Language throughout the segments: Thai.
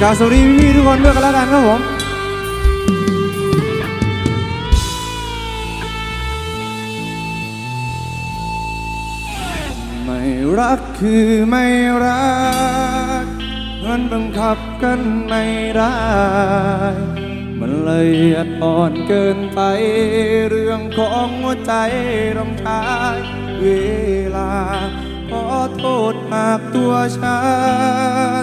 กราบสวัสดีพี่ๆทุกคนด้วยกันแล้วกันครับผมไม่รักคือไม่รักมันบังคับกันไม่ได้ มันละเอียดอ่อนเกินไป เรื่องของหัวใจรำคาญเวลา ขอโทษหากตัวฉั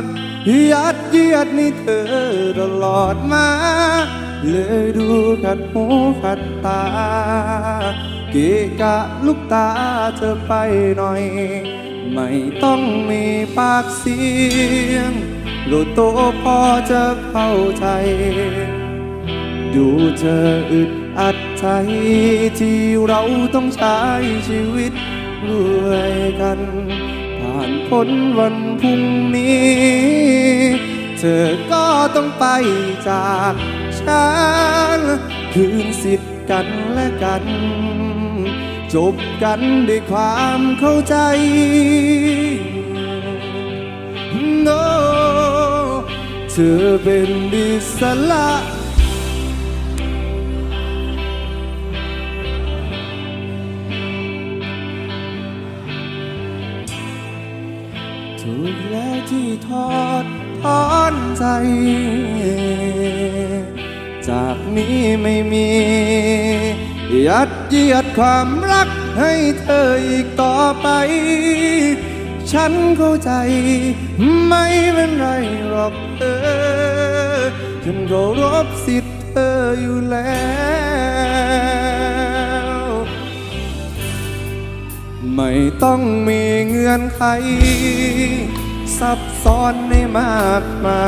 น ยัดเยียดในเธอตลอดมา เลยดูขัดหูขัดตา เกะกะลูกตาเธอไปหน่อย ไม่ต้องมีปากเสียงรู้โตวพอจะเข้าใจ ดูเธออึดอัดใจที่เราต้องใช้ชีวิตด้วยกันานพ้นวันพรุ่งนี้ เธอก็ต้องไปจากฉันคืนสิทธิ์กันและกัน จบกันด้วยความเข้าใจ No เธอเป็นดิสละ ที่ทอดถอนใจ จากนี้ไม่มี ยัดเยียดความรักให้เธออีกต่อไป ฉันเข้าใจ ไม่เป็นไรหรอกเธอ ฉันเคารพสิทธิ์เธออยู่แล้วไม่ต้องมีเงื่อนไข อนในมากมา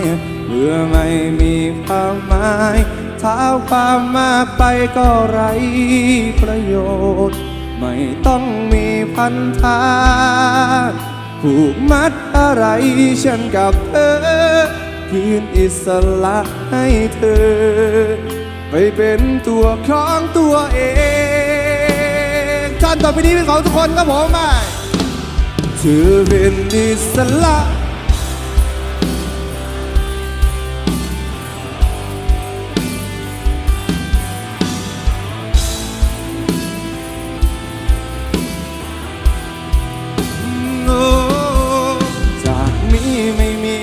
ยเพื่อไม่มีความหมายถ้าความมากไปก็ไรประโยชน์ ไม่ต้องมีพันธะผูกมัดอะไรฉันกับเธอ คืนอิสระให้เธอ ไปเป็นตัวของตัวเองท่านต่อไปนี้เป็นของทุกคนครับผมมา เธอเป็นอิสระโอ้จากนี้ไม่มี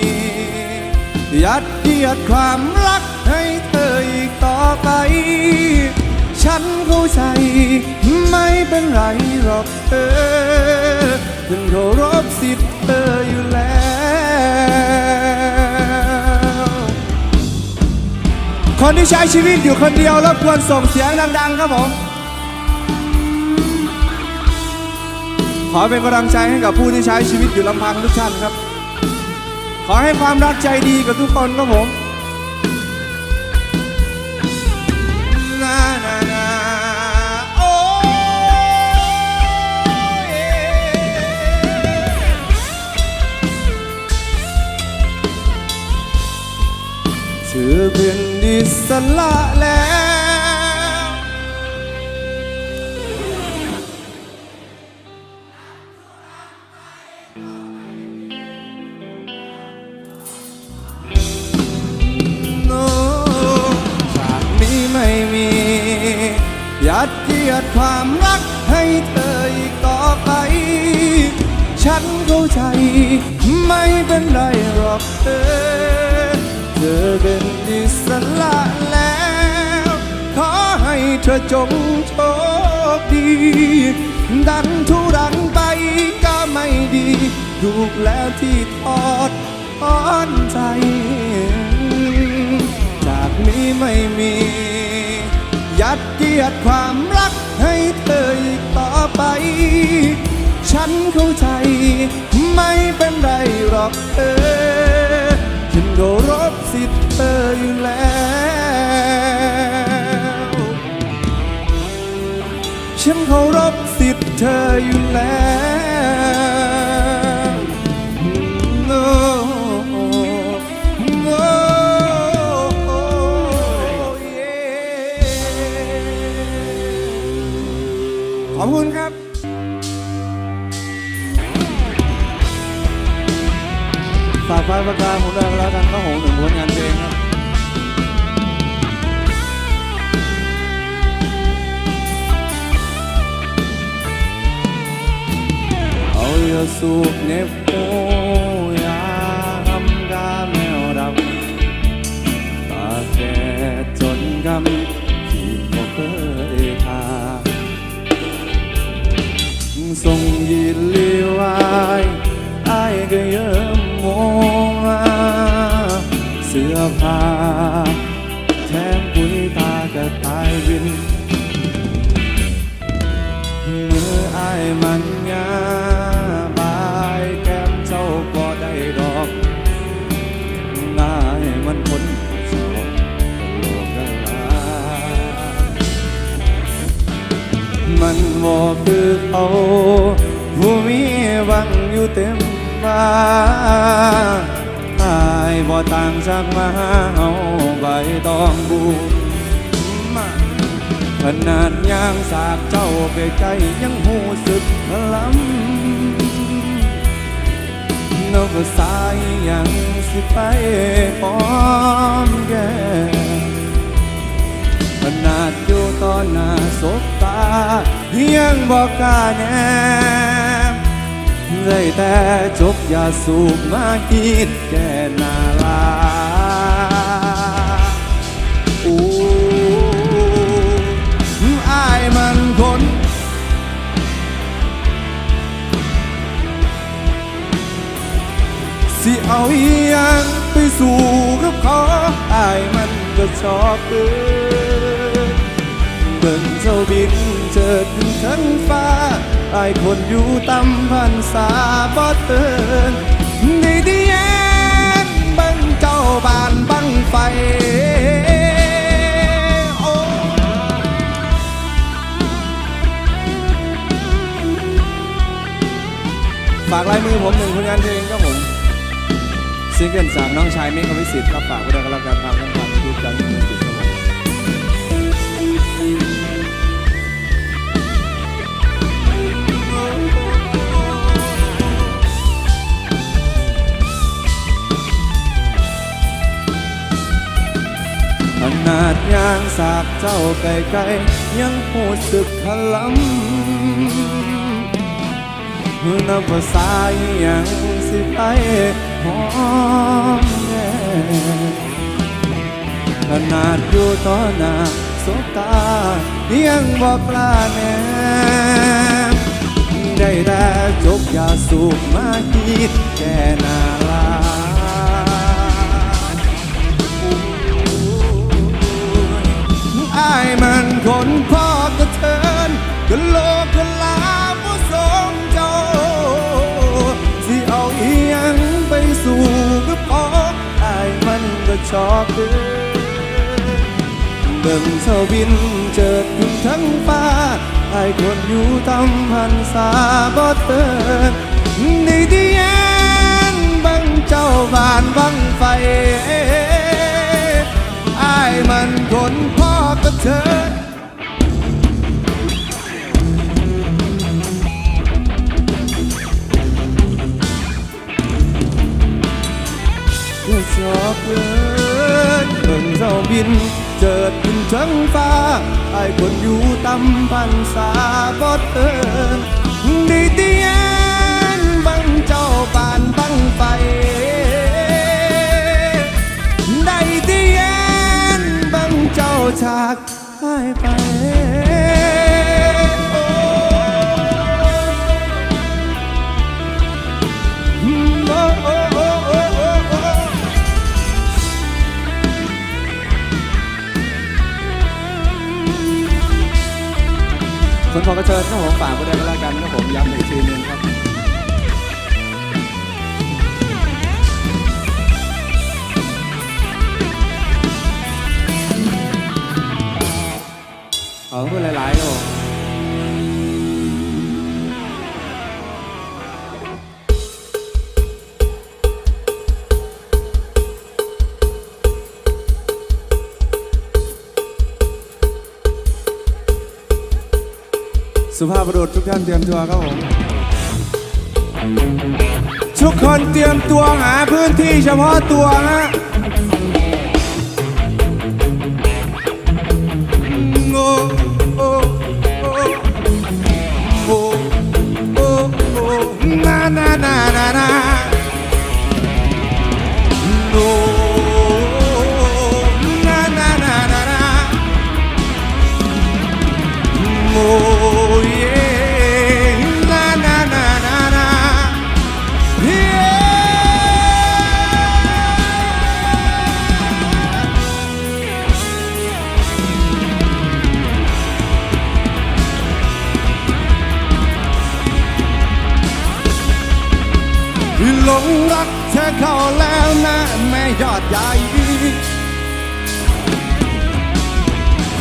ยัดเยียดความรักให้เธออีกต่อไป ฉันเข้าใจไม่เป็นไรหรอกเธอ ฉันเคารพสิทธิ์เธออยู่แล้วคนที่ใช้ชีวิตอยู่คนเดียวรบกวนส่งเสียงดัง ๆ ครับผม ขอเป็นกำลังใจให้กับผู้ที่ใช้ชีวิตอยู่ลำพังทุกท่านครับ ขอให้ความรักใจดีกับทุกคนครับผม เธอเป็นอิสระแล้วโนจากนี้ไม่มียัดเยียดความรักให้เธออีกต่อไป ฉันเข้าใจ ไม่เป็นไรหรอกเธอ อเป็นอิสระแล้ว ขอให้เธอจงโชคดี ดันทุรังไปก็ไม่ดีถูกแล้วที่ทอดถอนใจ จากนี้ไม่มี ยัดเยียดความรักให้เธออีกต่อไป ฉันเข้าใจ ไม่เป็นไรหรอกเธอ ฉันเคารพสิทธิ์เธออยู่แล้ว ฉันเคารพสิทธิ์เธออยู่แล้ว ฝากไฟประกาศผมด้วยแล้วกันก็ผมหนึ่งผลงานเพลงครับเอาอย่าสูบเนบโอยาทำกาแมวดำตาแก่จนกำที่บ่เคยทาส่งยีลีวายอายก็ เสื้อผ้าแถมปุ๋ยตาก็ตายวินเมื่ออายมันยาบายแก้มเจ้าก็ได้ดอกนายมันพ้นชอบโลกกลามันบอกคือเขาผู้มีวังอยู่เต็ม บ้าตายบ่ต่างจากมาเอาใบตองบูมขนาดยางสากเจ้าไปไกลยังหูสึกลัมนกสายยังสิไปพร้อมแก่ขนาดอยู่ตอนหน้าสบตายังบอกกาแน มได้แต่จกยาสูบมาคิดแก่นาลาโอ้อายมันคนสิเอาอีหยังไปสู่กับเขาอายมันก็ชอบเกินเบิ่งเจ้าบินเจิดขึ้นทั้งฟ้า ไอคนอยู่ตำพันสาบ่เตือนในดีแยนบิ่งเจ้าบานบังไฟฝากลายมือผมหนึ่งผลงานเพลงครับผมซิงเกิลจากน้องชายเมฆวิสิทธิ์ครับฝากไว้ด้วยกันแล้วกันทางช่องทางยูทูบการมิวสิกครับผมาดยางสากเจ้าไกลๆยังพูดสึกพลัมนับภาษาอหยังสิไปหอมแก้มขนาดอยู่ต่อหน้าสบตายังบอกล้าแนมได้แต่จกยาสูบมาคิดแก่หนาายมันคนพ่อกระเทินก็โลกก็ลาผู้สมเจ้า สิเอาอีหยังไปสู่กับพ่ออายมันก็ชอบเดินเบิ่งเสาบินเจิดขึ้นทั้งฟ้าอายคนอยู่ตำพันสาบ่เตือนในที่แยนบังเจ้าบานบังไฟอายมันคนพ่ อกกับเธอ ชอบเลินเบิ่งเจ้าบิน เจิดขึ้นทั้งฟ้าไอ้คนอยู่ตำพันสาบดเอิน จากหายไปคนพอกระเชิญครับผมฝากกูได้แล้ว สุภาพบุรุษทุกท่านเตรียมตัวครับผมทุกคนเตรียมตัวหาพื้นที่เฉพาะตัวฮะโอ้โอ้โอ้โอ้โอ้โอ้นานานานา แล้วนะแม่ยอดใหญ่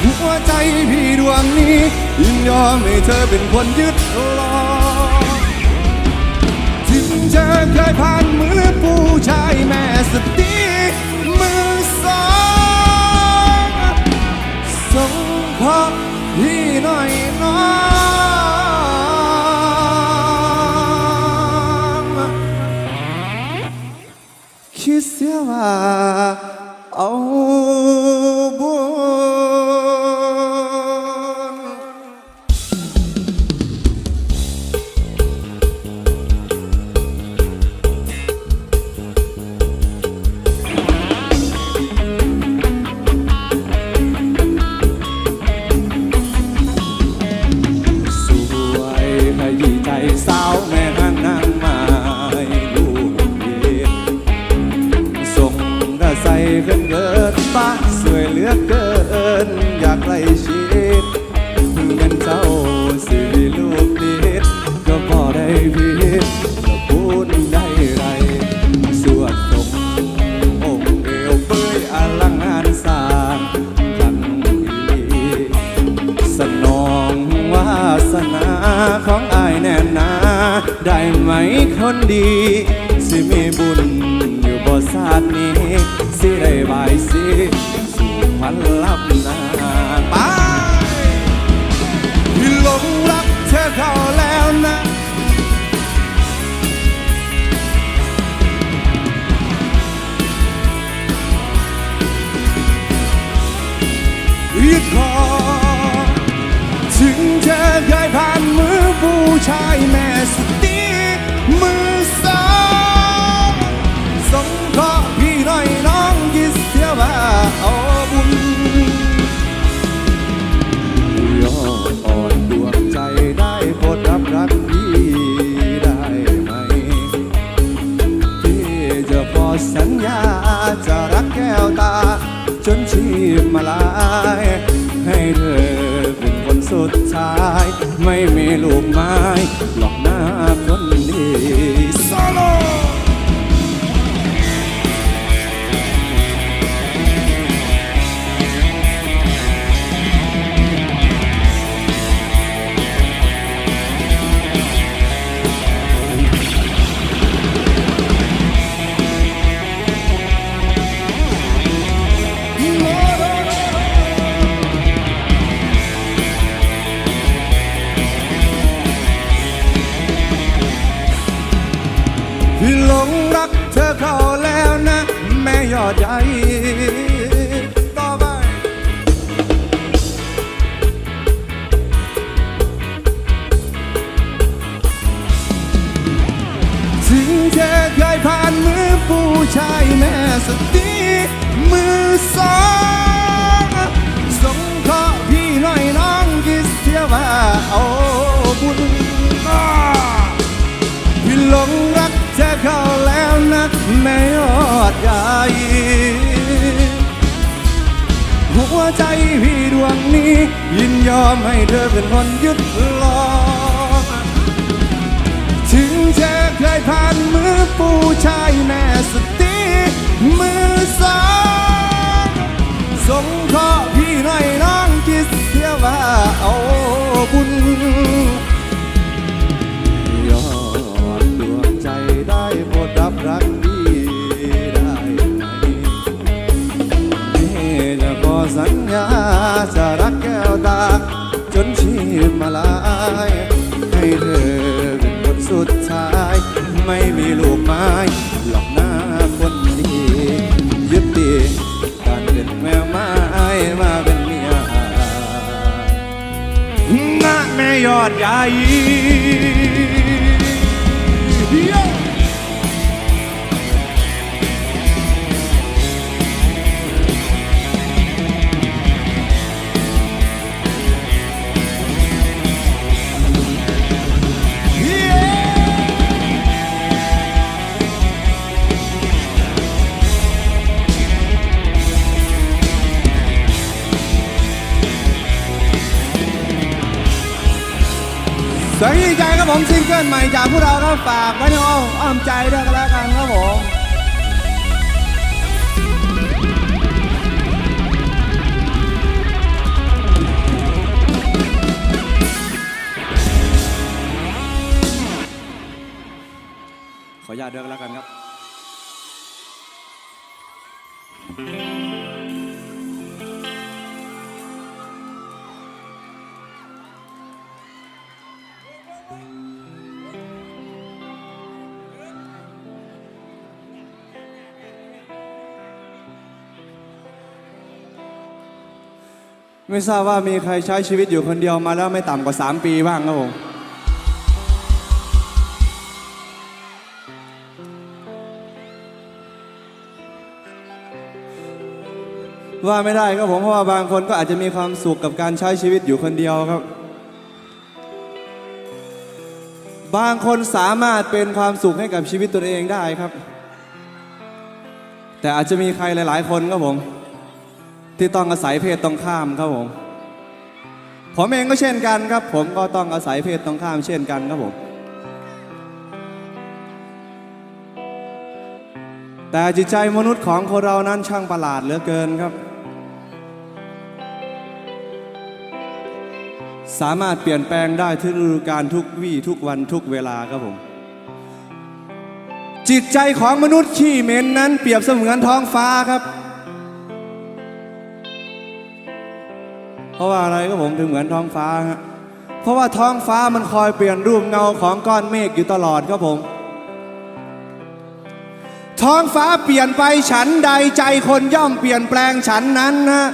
หัวใจพี่ดวงนี้ ยินยอมให้เธอเป็นคนยึดลอถึงเธอเคยผ่านมือผู้ชายแม่สติมือสองสงขอพี่หน่อยน้อง คิดเสียว่าเอาบุญสวยขยี้ใจสาวแม่ ได้ไหมคนดี สิมีบุญอยู่บ่ศาสตร์นี้ สิได้บายสิสู่พันลับนาไปหลงรักเธอเข้าแล้วนะยึดคอถึงเธอเคยผ่านมือผู้ชายแม่สติ ไม่มีลูกไม้หลอกหน้าคนดีโซโล หัวใจพี่ดวงนี้ ยินยอมให้เธอเป็นคนยึดลอถึงเธอเคยผ่านมือผู้ชายแม่สติมือสองสงเคราะห์พี่หน่อยน้องคิดเสียว่าเอาบุญยอดดวงใจได้โปรดรับรัก สัญญาจะรักแก้วตา จนชีพมาลาย ให้เธอเป็นคนสุดท้าย ไม่มีลูกไม้หลอกหน้าคนดียึดติดการเป็นแม่ไม้มาเป็นเมียงะแม่ยอดใหญ่ สวัสดีใจครับผมซิงเกิลใหม่จากพวกเราครับฝากไว้ในอ้อมอ้อมใจด้วยกันแล้วกันครับผมขออนุญาตด้วยกันแล้วกันครับ ไม่ทราบว่ามีใครใช้ชีวิตอยู่คนเดียวมาแล้วไม่ต่ำกว่า 3 ปีบ้างครับผมว่าไม่ได้ครับผมเพราะว่าบางคนก็อาจจะมีความสุขกับการใช้ชีวิตอยู่คนเดียวครับ บางคนสามารถเป็นความสุขให้กับชีวิตตนเองได้ครับ แต่อาจจะมีใครหลาย ๆ คนครับผม ที่ต้องอาศัยเพศตรงข้ามครับผมผมเองก็เช่นกันครับ ผมก็ต้องอาศัยเพศตรงข้ามเช่นกันครับผมแต่จิตใจมนุษย์ของคนเรานั้นช่างประหลาดเหลือเกินครับ สามารถเปลี่ยนแปลงได้ทุกฤดูกาลทุกวี่ทุกวันทุกเวลาครับผม จิตใจของมนุษย์ขี้เหม็นนั้นเปรียบเสมือนท้องฟ้าครับ ราะว่าอะไรก็ผมถึงเหมือนท้องฟ้าฮะเพราะว่าท้องฟ้ามันคอยเปลี่ยนรูปเงาของก้อนเมฆอยู่ตลอดครับผม ท้องฟ้าเปลี่ยนไปฉันใดใจคนย่อมเปลี่ยนแปลงฉันนั้นนะ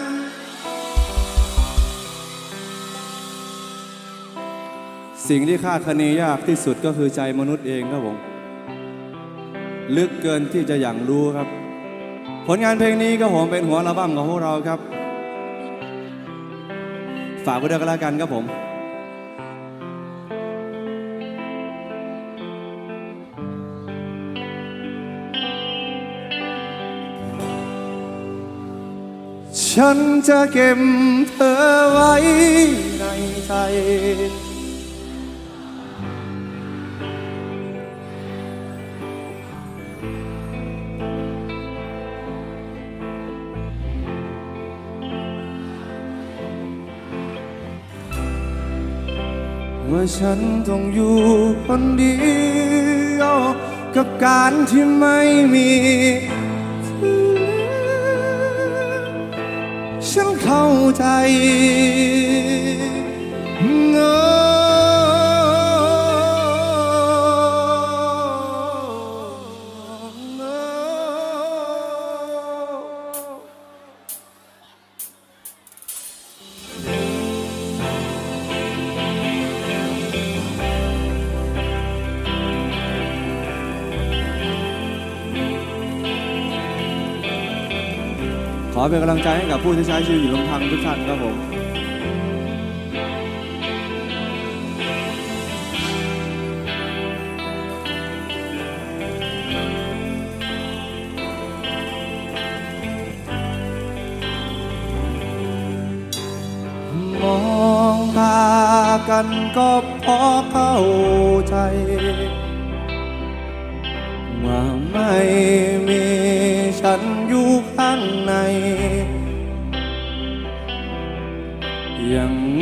สิ่งที่คาดคะเนยากที่สุดก็คือใจมนุษย์เองครับผม ลึกเกินที่จะอย่างรู้ครับ ผลงานเพลงนี้ก็ผมเป็นหัวอัลบั้มของพวกเราครับ ฝากไว้ด้วยกันแล้วกันครับผมฉันจะเก็บเธอไว้ในใจ ฉันต้องอยู่คนเดียว กับการที่ไม่มีฉันเข้าใจเงอ เป็นกำลังใจให้กับผู้ที่ใช้ชีวิตอยู่ลำพังทุกท่านครับผมมองตากันก็พอเข้าใจ ว่าไม่มีฉัน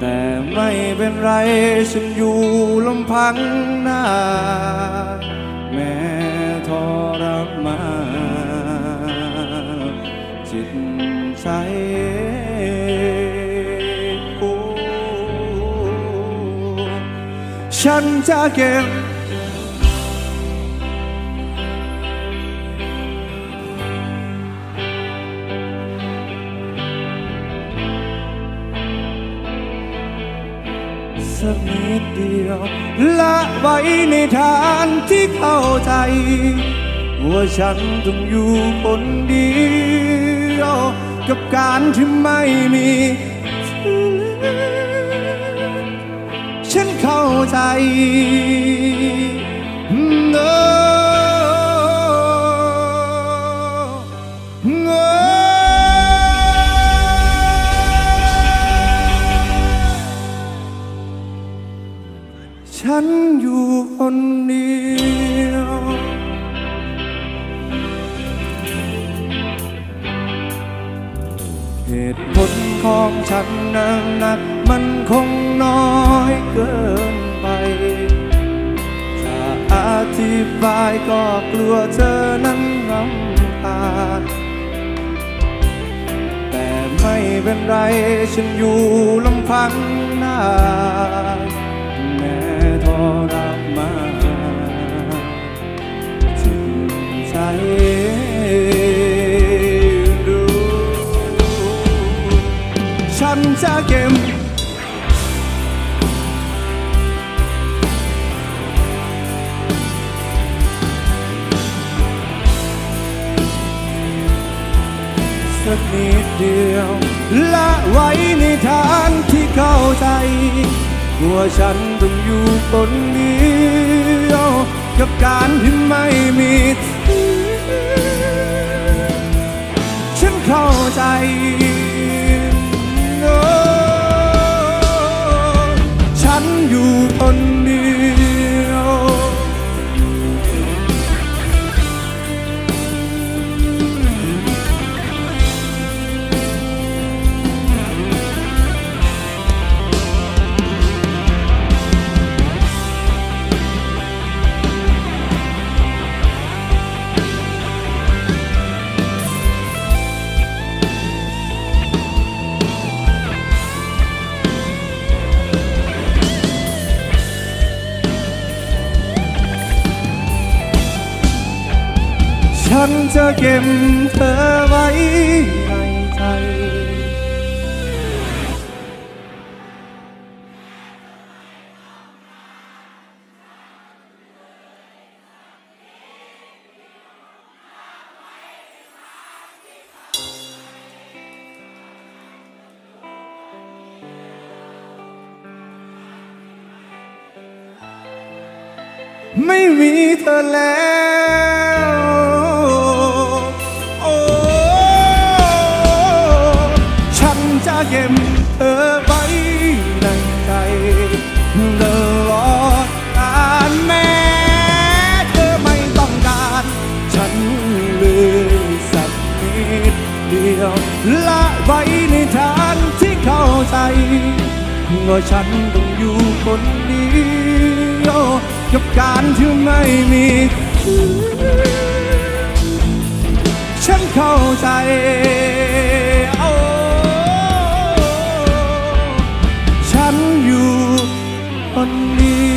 แต่ไม่เป็นไรฉันอยู่ลำพังหน้า แม้ทรมานจิตใจโอ้ฉันจะเก็บ ยวละไว้ในทางที่เข้าใจ ว่าฉันต้องอยู่คนเดียว กับการที่ไม่มีเธอฉันเข้าใจันจะเก็บสักนิดเดียว ละไว้ในทางที่เข้าใจว่าฉันต้องอยู่คนเดียว กับการที่ไม่มีเธอฉันเข้าใจ ฉันจะเก็บเธอไว้ในใจไม่มีเธอแล้ว ว่าฉันต้องอยู่คนเดียวกับการที่ไม่มีฉันเข้าใจโอ้ฉันอยู่คนเดียว